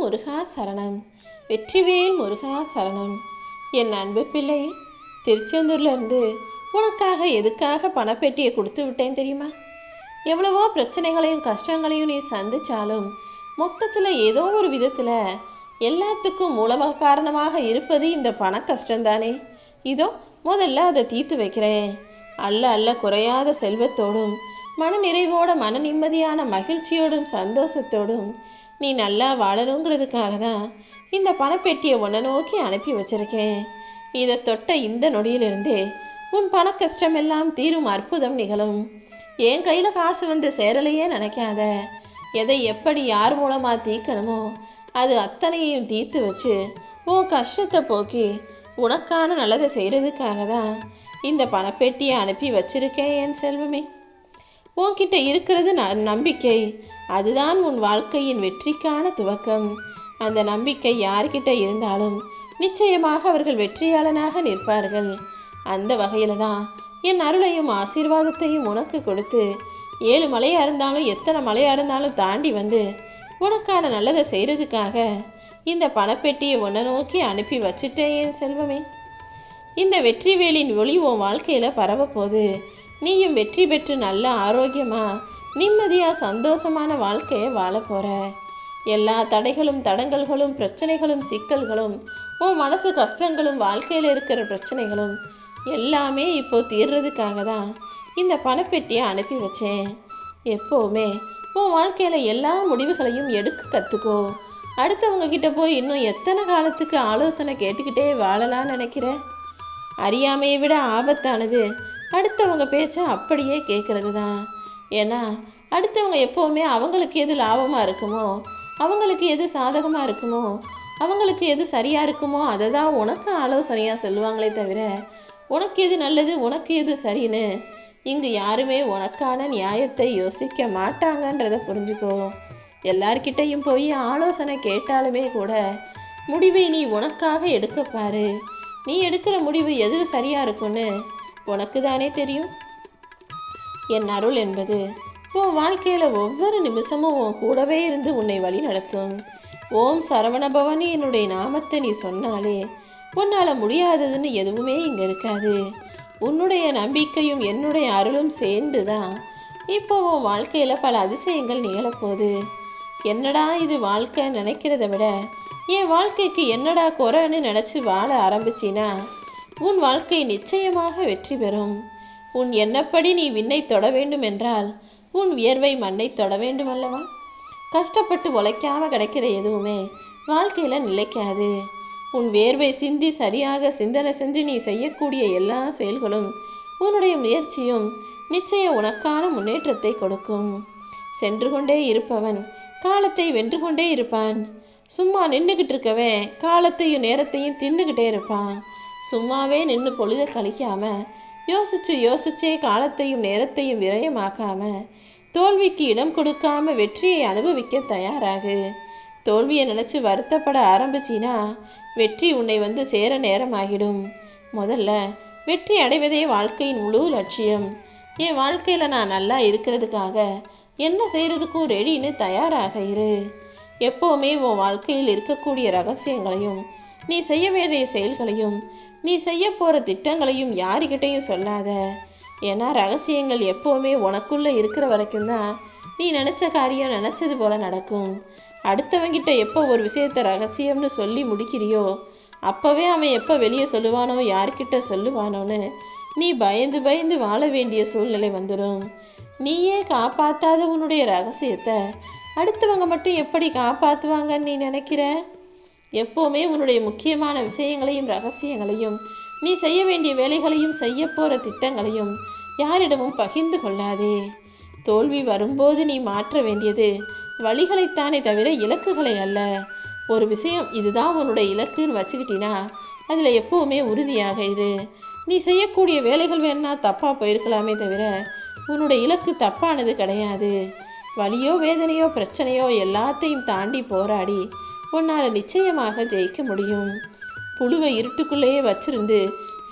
முருகா சரணம். வெற்றிவேல் முருகா சரணம். என் அன்பு பிள்ளை திருச்செந்தூர்ல இருந்து உனக்காக எதுக்காக பணப்பெட்டியை கொடுத்து விட்டேன் தெரியுமா? எவ்வளவோ பிரச்சனைகளையும் கஷ்டங்களையும் நீ சந்திச்சாலும் மொத்தத்தில் ஏதோ ஒரு விதத்தில் எல்லாத்துக்கும் மூலமாக காரணமாக இருப்பது இந்த பண கஷ்டம்தானே. இதோ முதல்ல அதை தீர்த்து வைக்கிறேன். அல்ல அல்ல குறையாத செல்வத்தோடும் மன நிறைவோட மன நிம்மதியான மகிழ்ச்சியோடும் சந்தோஷத்தோடும் நீ நல்லா வாழணுங்கிறதுக்காக தான் இந்த பணப்பெட்டியை உன்னை நோக்கி அனுப்பி வச்சிருக்கேன். இதை தொட்ட இந்த நொடியிலிருந்தே உன் பண கஷ்டமெல்லாம் தீரும் அற்புதம் நிகழும். என் கையில் காசு வந்து சேரலையே நினைக்காத. எதை எப்படி யார் மூலமாக தீர்க்கணுமோ அது அத்தனையும் தீர்த்து வச்சு உன் கஷ்டத்தை போக்கி உனக்கான நல்லதை செய்கிறதுக்காக தான் இந்த பணப்பெட்டியை அனுப்பி வச்சிருக்கேன் என் செல்வமே. உன்கிட்ட இருக்கிறது ந நம்பிக்கை. அதுதான் உன் வாழ்க்கையின் வெற்றிக்கான துவக்கம். அந்த நம்பிக்கை யார்கிட்ட இருந்தாலும் நிச்சயமாக அவர்கள் வெற்றியாளனாக நிற்பார்கள். அந்த வகையில் தான் என் அருளையும் ஆசீர்வாதத்தையும் உனக்கு கொடுத்து ஏழு மலையாக இருந்தாலும் எத்தனை மலையாக இருந்தாலும் தாண்டி வந்து உனக்கான நல்லதை செய்கிறதுக்காக இந்த பணப்பெட்டியை உன்னை நோக்கி அனுப்பி வச்சுட்டேன் செல்வமே. இந்த வெற்றி வேலின் ஒளி உன் வாழ்க்கையில் பரவப்போகுது நீயும் வெற்றி பெற்று நல்ல ஆரோக்கியமா நிம்மதியாக சந்தோஷமான வாழ்க்கையை வாழ போகிற எல்லா தடைகளும் தடங்கல்களும் பிரச்சனைகளும் சிக்கல்களும் உன் மனசு கஷ்டங்களும் வாழ்க்கையில் இருக்கிற பிரச்சனைகளும் எல்லாமே இப்போ தீர்றதுக்காக தான் இந்த பணப்பெட்டியை அனுப்பி வச்சேன். எப்போவுமே உன் வாழ்க்கையில் எல்லா முடிவுகளையும் எடுக்க கற்றுக்கோ அடுத்தவங்க கிட்ட போய் இன்னும் எத்தனை காலத்துக்கு ஆலோசனை கேட்டுக்கிட்டே வாழலாம்னு நினைக்கிற? அறியாமையை விட ஆபத்தானது. அடுத்தவங்க பேச்சை அப்படியே கேட்குறது தான் ஏன்னா அடுத்தவங்க எப்போவுமே அவங்களுக்கு எது லாபமாக இருக்குமோ அவங்களுக்கு எது சாதகமாக இருக்குமோ அவங்களுக்கு எது சரியாக இருக்குமோ அதை தான் உனக்கு ஆலோசனையாக சொல்லுவாங்களே தவிர உனக்கு எது நல்லது உனக்கு எது சரின்னு இங்கு யாருமே உனக்கான நியாயத்தை யோசிக்க மாட்டாங்கன்றதை புரிஞ்சுக்கோ. எல்லார்கிட்டையும் போய் ஆலோசனை கேட்டாலுமே கூட முடிவை நீ உனக்காக எடுக்க பாரு. நீ எடுக்கிற முடிவு எது சரியாக இருக்குன்னு உனக்கு தானே தெரியும்? என் அருள் என்பது உன் வாழ்க்கையில் ஒவ்வொரு நிமிஷமும் உன் கூடவே இருந்து உன்னை வழி நடத்தும். ஓம் சரவணபவனி என்னுடைய நாமத்தை நீ சொன்னாலே உன்னால் முடியாததுன்னு எதுவுமே இங்கே இருக்காது. உன்னுடைய நம்பிக்கையும் என்னுடைய அருளும் சேர்ந்து தான் இப்போ உன் வாழ்க்கையில் பல அதிசயங்கள் நிகழப்போகுது. என்னடா இது வாழ்க்கை நினைக்கிறத விட என் வாழ்க்கைக்கு என்னடா குறைன்னு நினச்சி வாழ ஆரம்பிச்சினா? உன் வாழ்க்கை நிச்சயமாக வெற்றி பெறும். உன் எண்ணப்படி நீ விண்ணை தொட வேண்டும் என்றால் உன் வியர்வை மண்ணை தொட வேண்டும் அல்லவா கஷ்டப்பட்டு உழைக்காம கிடைக்கிற எதுவுமே வாழ்க்கையில நிலைக்காது. உன் வேர்வை சிந்தி சரியாக சிந்தனை செஞ்சு நீ செய்யக்கூடிய எல்லா செயல்களும் உன்னுடைய முயற்சியும் நிச்சயம் உனக்கான முன்னேற்றத்தை கொடுக்கும். சென்று கொண்டே இருப்பவன் காலத்தை வென்று கொண்டே இருப்பான். சும்மா நின்றுக்கிட்டு இருக்கவே காலத்தையும் நேரத்தையும் தின்னுக்கிட்டே இருப்பான். சும்மாவே நின்று பொழுத கழிக்காம யோசிச்சு யோசிச்சே காலத்தையும் நேரத்தையும் விரயமாக்காம தோல்விக்கு இடம் கொடுக்காம வெற்றியை அனுபவிக்க தயாராகு. தோல்வியை நினைச்சு வருத்தப்பட ஆரம்பிச்சினா வெற்றி உன்னை வந்து சேர நேரமாகிடும். முதல்ல வெற்றி அடைவதே வாழ்க்கையின் முழு லட்சியம். என் வாழ்க்கையில நான் நல்லா இருக்கிறதுக்காக என்ன செய்யறதுக்கும் ரெடின்னு தயாராக இரு. எப்போவுமே உன் வாழ்க்கையில் இருக்கக்கூடிய ரகசியங்களையும் நீ செய்ய வேண்டிய செயல்களையும் நீ செய்ய போகிற திட்டங்களையும் யாருக்கிட்டையும் சொல்லாத. ஏன்னா ரகசியங்கள் எப்போவுமே உனக்குள்ளே இருக்கிற வரைக்கும் தான் நீ நினச்ச காரியம் நினச்சது போல நடக்கும். அடுத்தவங்கிட்ட எப்போ ஒரு விஷயத்தை ரகசியம்னு சொல்லி முடிக்கிறியோ அப்போவே அவன் எப்போ வெளியே சொல்லுவானோ யார்கிட்ட சொல்லுவானோன்னு நீ பயந்து பயந்து வாழ வேண்டிய சூழ்நிலை வந்துடும் நீயே காப்பாற்றாத உன்னுடைய ரகசியத்தை அடுத்தவங்க மட்டும் எப்படி காப்பாற்றுவாங்கன்னு நீ நினைக்கிற? எப்போவுமே உன்னுடைய முக்கியமான விஷயங்களையும் ரகசியங்களையும் நீ செய்ய வேண்டிய வேலைகளையும் செய்ய போகிற திட்டங்களையும் யாரிடமும் பகிர்ந்து கொள்ளாதே. தோல்வி வரும்போது நீ மாற்ற வேண்டியது வழிகளைத்தானே தவிர இலக்குகளை அல்ல. ஒரு விஷயம் இதுதான் உன்னுடைய இலக்குன்னு வச்சுக்கிட்டினா அதில் எப்போவுமே உறுதியாக இரு. நீ செய்யக்கூடிய வேலைகள் வேணா தப்பாக போயிருக்கலாமே தவிர உன்னுடைய இலக்கு தப்பானது கிடையாது. வலியோ வேதனையோ பிரச்சனையோ எல்லாத்தையும் தாண்டி போராடி உன்னால் நிச்சயமாக ஜெயிக்க முடியும். புழுவை இருட்டுக்குள்ளேயே வச்சிருந்து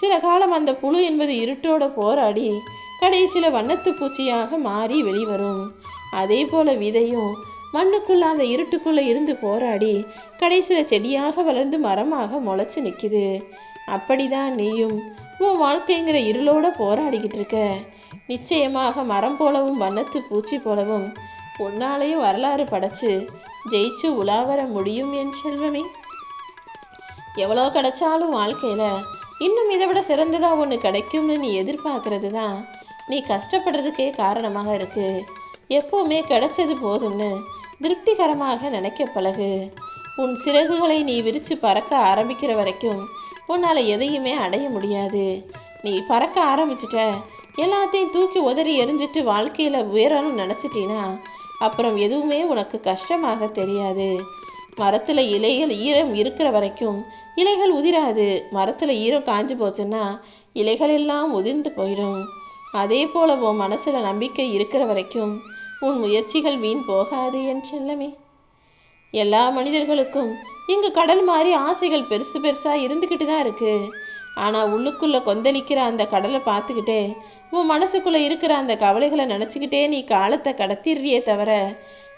சில காலம் அந்த புழு என்பது இருட்டோட போராடி கடைசியில் வண்ணத்து பூச்சியாக மாறி வெளிவரும். அதே போல விதையும் மண்ணுக்குள்ள அந்த இருட்டுக்குள்ளே இருந்து போராடி கடைசியில் செடியாக வளர்ந்து மரமாக முளைச்சு நிற்கிது அப்படிதான் நீயும் உன் வாழ்க்கைங்கிற இருளோட போராடிக்கிட்டு இருக்க. நிச்சயமாக மரம் போலவும் வண்ணத்து பூச்சி போலவும் உன்னாலேயும் வரலாறு படைச்சு ஜெயிச்சு உலா வர முடியும் என் செல்வமே. எவ்வளோ கிடைச்சாலும் வாழ்க்கையில் இன்னும் இதை விட சிறந்ததா ஒன்று கிடைக்கும்னு நீ எதிர்பார்க்கறது தான் நீ கஷ்டப்படுறதுக்கே காரணமாக இருக்கு. எப்பவுமே கிடைச்சது போதும்னு திருப்திகரமாக நினைக்க பழகு. உன் சிறகுகளை நீ விரித்து பறக்க ஆரம்பிக்கிற வரைக்கும் உன்னால் எதையுமே அடைய முடியாது. நீ பறக்க ஆரம்பிச்சிட்ட. எல்லாத்தையும் தூக்கி உதறி எரிஞ்சிட்டு வாழ்க்கையில் உயரணும்னு நினச்சிட்டீன்னா அப்புறம் எதுவுமே உனக்கு கஷ்டமாக தெரியாது. மரத்தில் இலைகள் ஈரம் இருக்கிற வரைக்கும் இலைகள் உதிராது. மரத்தில் ஈரம் காஞ்சு போச்சுன்னா இலைகள் எல்லாம் உதிர்ந்து போயிடும். அதே போல உன் மனசில் நம்பிக்கை இருக்கிற வரைக்கும் உன் முயற்சிகள் வீண் போகாது என் செல்லமே. எல்லா மனிதர்களுக்கும் இங்கு கடல் மாதிரி ஆசைகள் பெருசு பெருசாக இருந்துக்கிட்டு தான் இருக்குது ஆனால் உள்ளுக்குள்ளே கொந்தளிக்கிற அந்த கடலை பார்த்துக்கிட்டே உன் மனசுக்குள்ளே இருக்கிற அந்த கவலைகளை நினச்சிக்கிட்டே நீ காலத்தை கடத்திடுறியே தவிர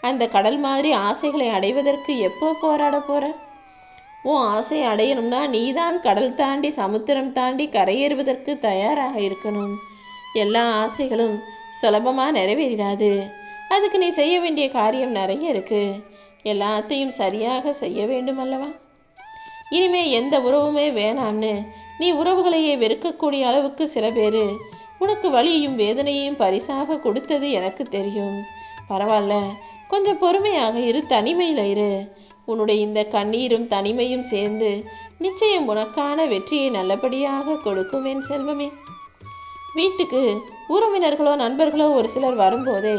அந்த கடல் மாதிரி ஆசைகளை அடைவதற்கு எப்போ போராட போகிற உன் ஆசையை அடையணும்னா நீதான் கடல் தாண்டி சமுத்திரம் தாண்டி கரையேறுவதற்கு தயாராக இருக்கணும். எல்லா ஆசைகளும் சுலபமாக நிறைவேறாது அதுக்கு நீ செய்ய வேண்டிய காரியம் நிறைய இருக்கு. எல்லாத்தையும் சரியாக செய்ய வேண்டும் அல்லவா? இனிமே எந்த உறவுமே வேணாம்னு நீ உறவுகளையே வெறுக்கக்கூடிய அளவுக்கு சில பேர் உனக்கு வலியையும் வேதனையையும் பரிசாக கொடுத்தது எனக்கு தெரியும். பரவாயில்ல. கொஞ்சம் பொறுமையாக இரு தனிமையில் இரு. உன்னுடைய இந்த கண்ணீரும் தனிமையும் சேர்ந்து நிச்சயம் உனக்கான வெற்றியை நல்லபடியாக கொடுக்கும் என் செல்வமே. வீட்டுக்கு உறவினர்களோ நண்பர்களோ ஒரு சிலர் வரும்போதே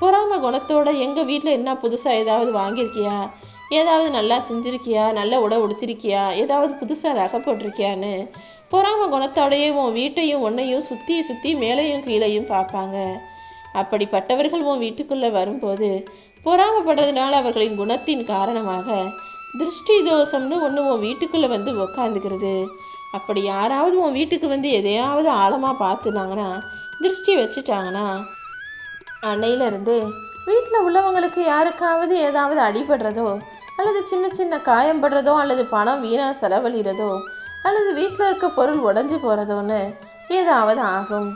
பொறாம குணத்தோட எங்கள் வீட்டில் என்ன புதுசாக ஏதாவது வாங்கியிருக்கியா? ஏதாவது நல்லா செஞ்சிருக்கியா? நல்ல உடை உடுத்திருக்கியா? ஏதாவது புதுசாக ரக போட்டிருக்கியான்னு பொறாம குணத்தோடையும் உன் வீட்டையும் உன்னையும் சுற்றி சுற்றி மேலையும் கீழையும் பார்ப்பாங்க. அப்படிப்பட்டவர்கள் உன் வீட்டுக்குள்ளே வரும்போது பொறாமப்படுறதுனால அவர்களின் குணத்தின் காரணமாக திருஷ்டி தோஷம்னு ஒன்று உன் வீட்டுக்குள்ளே வந்து உக்காந்துக்கிறது. அப்படி யாராவது உன் வீட்டுக்கு வந்து எதையாவது ஆழமாக பார்த்துனாங்கன்னா திருஷ்டி வச்சுட்டாங்கன்னா அன்னையிலிருந்து வீட்டில் உள்ளவங்களுக்கு யாருக்காவது ஏதாவது அடிபடுறதோ அல்லது சின்ன சின்ன காயம் படுறதோ அல்லது பணம் வீணாக செலவழிகிறதோ அல்லது வீட்டில் இருக்க பொருள் உடஞ்சி போகிறதோன்னு ஏதாவது ஆகும்.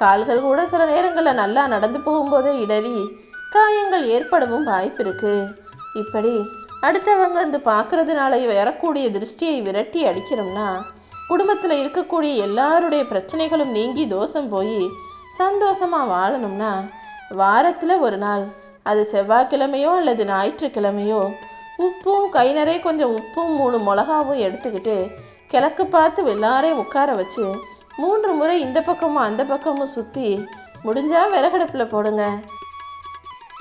கால்கள் கூட சில நேரங்களில் நல்லா நடந்து போகும்போதே இடறி காயங்கள் ஏற்படவும் வாய்ப்பு இருக்கு. இப்படி அடுத்தவங்க வந்து பார்க்கறதுனால வரக்கூடிய திருஷ்டியை விரட்டி அடிக்கிறோம்னா குடும்பத்தில் இருக்கக்கூடிய எல்லாருடைய பிரச்சனைகளும் நீங்கி தோஷம் போய் சந்தோஷமாக வாழணும்னா வாரத்தில் ஒரு நாள் அது செவ்வாய்க்கிழமையோ அல்லது ஞாயிற்றுக்கிழமையோ உப்பும் கை நிறைய கொஞ்சம் உப்பும் மூணு மிளகாவும் எடுத்துக்கிட்டு கிழக்கு பார்த்து எல்லாரையும் உட்கார வச்சு மூன்று முறை இந்த பக்கமும் அந்த பக்கமும் சுற்றி முடிஞ்சால் விறகடுப்பில் போடுங்க.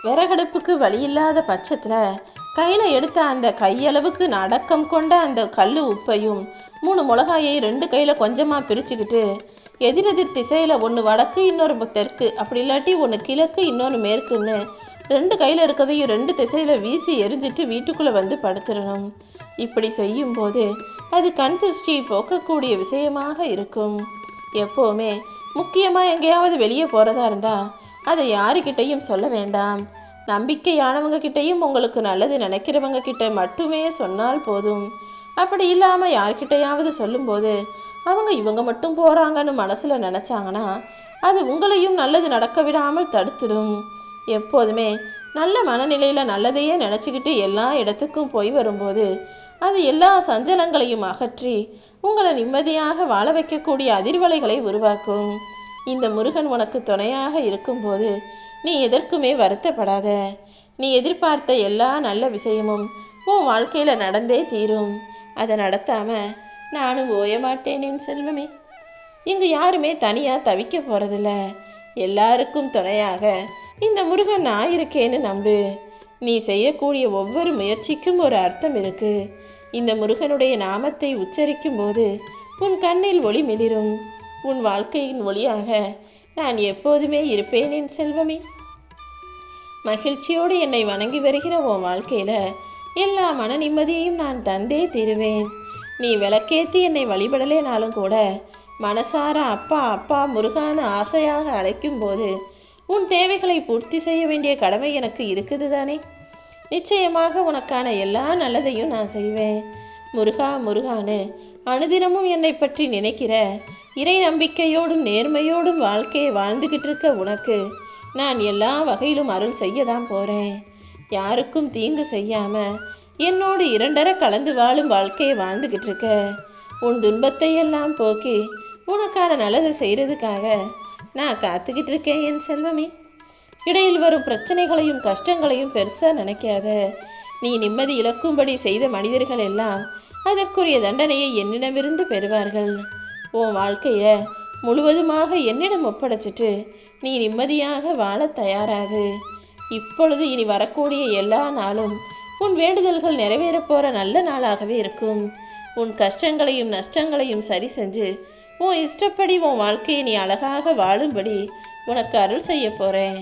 விறகடுப்புக்கு வழி இல்லாத பட்சத்தில் கையில் எடுத்த அந்த கையளவுக்கு அடக்கம் கொண்ட அந்த கல் உப்பையும் மூணு மிளகாயை ரெண்டு கையில் கொஞ்சமாக பிரிச்சுக்கிட்டு எதிரெதிர் திசையில் ஒன்று வடக்கு இன்னொரு தெற்கு அப்படி இல்லாட்டி ஒன்று கிழக்கு இன்னொன்று மேற்குன்னு ரெண்டு கையில் இருக்கிறதையும் ரெண்டு திசையில் வீசி எரிஞ்சிட்டு வீட்டுக்குள்ளே வந்து படுத்துடணும். இப்படி செய்யும்போது அது கண் திருஷ்டியை போக்கக்கூடிய விஷயமாக இருக்கும். எப்போவுமே முக்கியமாக எங்கேயாவது வெளியே போகிறதா இருந்தால் அதை யாருக்கிட்டையும் சொல்ல வேண்டாம். நம்பிக்கையானவங்க கிட்டேயும் உங்களுக்கு நல்லது நினைக்கிறவங்க கிட்ட மட்டுமே சொன்னால் போதும். அப்படி இல்லாமல் யார்கிட்டையாவது சொல்லும்போது அவங்க இவங்க மட்டும் போகிறாங்கன்னு மனசில் நினச்சாங்கன்னா அது உங்களையும் நல்லது நடக்க விடாமல் தடுத்துடும். எப்போதுமே நல்ல மனநிலையில் நல்லதையே நினச்சிக்கிட்டு எல்லா இடத்துக்கும் போய் வரும்போது அது எல்லா சஞ்சலங்களையும் அகற்றி உங்களை நிம்மதியாக வாழ வைக்கக்கூடிய அதிர்வலைகளை உருவாக்கும். இந்த முருகன் உனக்கு துணையாக இருக்கும்போது நீ எதற்குமே வருத்தப்படாத. நீ எதிர்பார்த்த எல்லா நல்ல விஷயமும் உன் வாழ்க்கையில் நடந்தே தீரும். அதை நடத்தாம நானும் ஓயமாட்டேனேன் செல்வமே. இங்கு யாருமே தனியாக தவிக்க போறதில்ல. எல்லாருக்கும் துணையாக இந்த முருகன் நான் இருக்கேன்னு நம்பு. நீ செய்யக்கூடிய ஒவ்வொரு முயற்சிக்கும் ஒரு அர்த்தம் இருக்கு. இந்த முருகனுடைய நாமத்தை உச்சரிக்கும் போது உன் கண்ணில் ஒளி மிளிரும். உன் வாழ்க்கையின் ஒளியாக நான் எப்போதுமே இருப்பேன் என் செல்வமே. மகிழ்ச்சியோடு என்னை வணங்கி வருகிற உன் வாழ்க்கையில எல்லா மன நிம்மதியையும் நான் தந்தே தீருவேன். நீ விளக்கேத்தி என்னை வழிபடலேனாலும் கூட மனசார அப்பா அப்பா முருகான ஆசையாக அழைக்கும் போது உன் தேவைகளை பூர்த்தி செய்ய வேண்டிய கடமை எனக்கு இருக்குது தானே நிச்சயமாக உனக்கான எல்லா நல்லதையும் நான் செய்வேன். முருகா முருகான்னு அனுதினமும் என்னை பற்றி நினைக்கிற இறை நம்பிக்கையோடும் நேர்மையோடும் வாழ்க்கையை வாழ்ந்துகிட்டு இருக்க உனக்கு நான் எல்லா வகையிலும் அருள் செய்ய தான் போகிறேன் யாருக்கும் தீங்கு செய்யாம என்னோடு இரண்டர கலந்து வாழும் வாழ்க்கையை வாழ்ந்துகிட்டு இருக்க. உன் துன்பத்தை எல்லாம் போக்கி உனக்கான நல்லதை செய்கிறதுக்காக நான் காத்துக்கிட்டு இருக்கேன் என் செல்வமே. இடையில் வரும் பிரச்சனைகளையும் கஷ்டங்களையும் பெருசாக நினைக்காத. நீ நிம்மதி இழக்கும்படி செய்த மனிதர்கள் எல்லாம் அதற்குரிய தண்டனையை என்னிடமிருந்து பெறுவார்கள். உன் வாழ்க்கைய முழுவதுமாக என்னிடம் ஒப்படைச்சிட்டு நீ நிம்மதியாக வாழ தயாராகு. இப்பொழுது இனி வரக்கூடிய எல்லா நாளும் உன் வேண்டுதல்கள் நிறைவேறப் போற நல்ல நாளாகவே இருக்கும். உன் கஷ்டங்களையும் நஷ்டங்களையும் சரி செஞ்சு உன் இஷ்டப்படி உன் வாழ்க்கையை நீ அழகாக வாழும்படி உனக்கு அருள் செய்ய போகிறேன்